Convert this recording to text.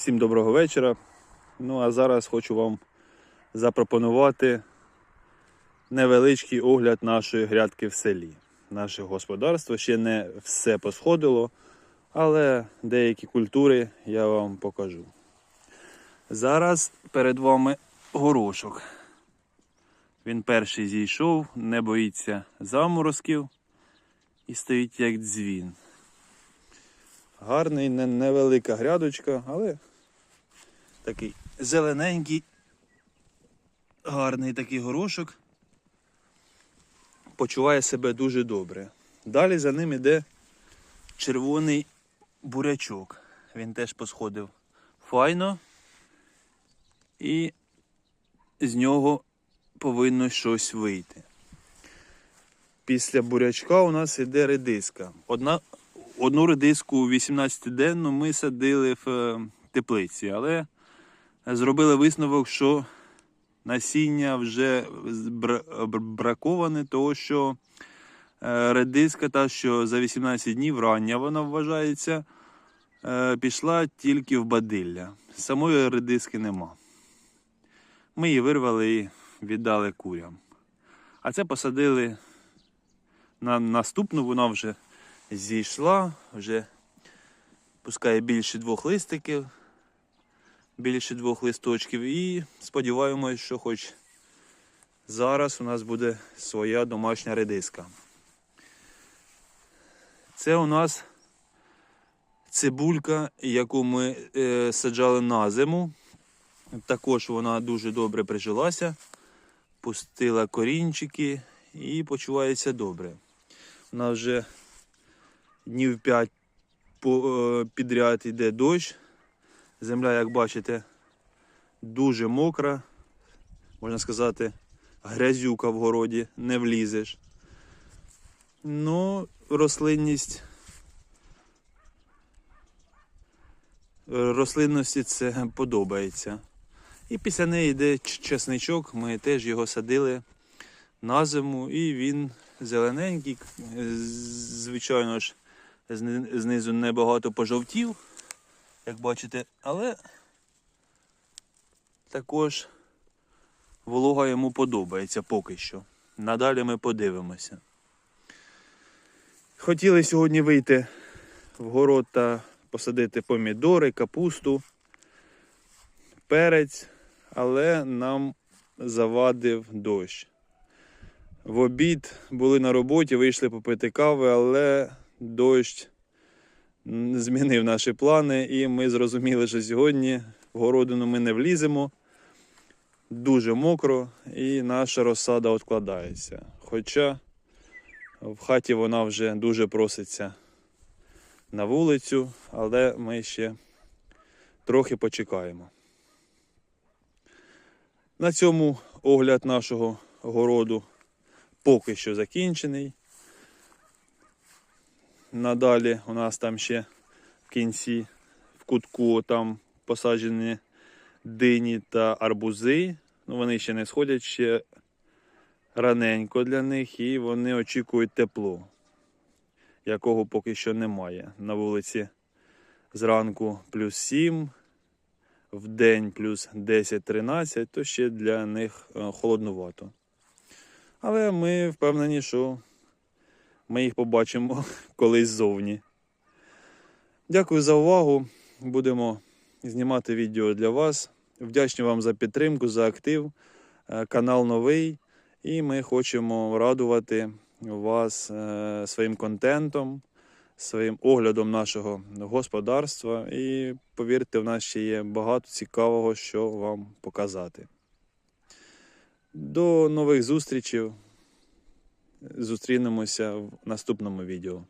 Всім доброго вечора. Ну а зараз хочу вам запропонувати невеличкий огляд нашої грядки в селі. Наше господарство ще не все посходило, але деякі культури я вам покажу. Зараз перед вами горошок. Він перший зійшов, не боїться заморозків і стоїть як дзвін. Гарний, невелика грядочка, але такий зелененький, гарний такий горошок. Почуває себе дуже добре. Далі за ним іде червоний бурячок. Він теж посходив файно. І з нього повинно щось вийти. Після бурячка у нас іде редиска. Одна, одну редиску 18-денну ми садили в е, теплиці, але зробили висновок, що насіння вже браковане, того що е, редиска, та, що за 18 днів рання вона вважається, е, пішла тільки в бадилля. Самої редиски нема. Ми її вирвали і віддали курям. А це посадили на наступну, вона вже зійшла, вже пускає більше двох листиків, більше двох листочків. І сподіваємось, що хоч зараз у нас буде своя домашня редиска. Це у нас цибулька, яку ми е, саджали на зиму. Також вона дуже добре прижилася, пустила корінчики і почувається добре. Вона вже днів 5 підряд йде дощ. Земля, як бачите, дуже мокра. Можна сказати, грязюка в городі, не влізеш. Ну, рослинність. Рослинності це подобається. І після неї йде чесничок, ми теж його садили на зиму, і він зелененький, звичайно ж, знизу небагато пожовтів, як бачите, але також волога йому подобається поки що. Надалі ми подивимося. Хотіли сьогодні вийти в город та посадити помідори, капусту, перець, але нам завадив дощ. В обід були на роботі, вийшли попити кави, але дощ змінив наші плани, і ми зрозуміли, що сьогодні в городину ми не вліземо. Дуже мокро, і наша розсада відкладається. Хоча в хаті вона вже дуже проситься на вулицю, але ми ще трохи почекаємо. На цьому огляд нашого городу поки що закінчений. Надалі у нас там ще в кінці, в кутку, там посаджені дині та арбузи. Ну, вони ще не сходять ще раненько для них і вони очікують тепло, якого поки що немає. На вулиці зранку плюс 7, в день плюс 10-13, то ще для них е, холоднувато. Але ми впевнені, що ми їх побачимо колись ззовні. Дякую за увагу. Будемо знімати відео для вас. Вдячні вам за підтримку, за актив. Е, Канал новий, і ми хочемо радувати вас е, своїм контентом, своїм оглядом нашого господарства. І повірте, в нас ще є багато цікавого, що вам показати. До нових зустрічей. Зустрінемося в наступному відео.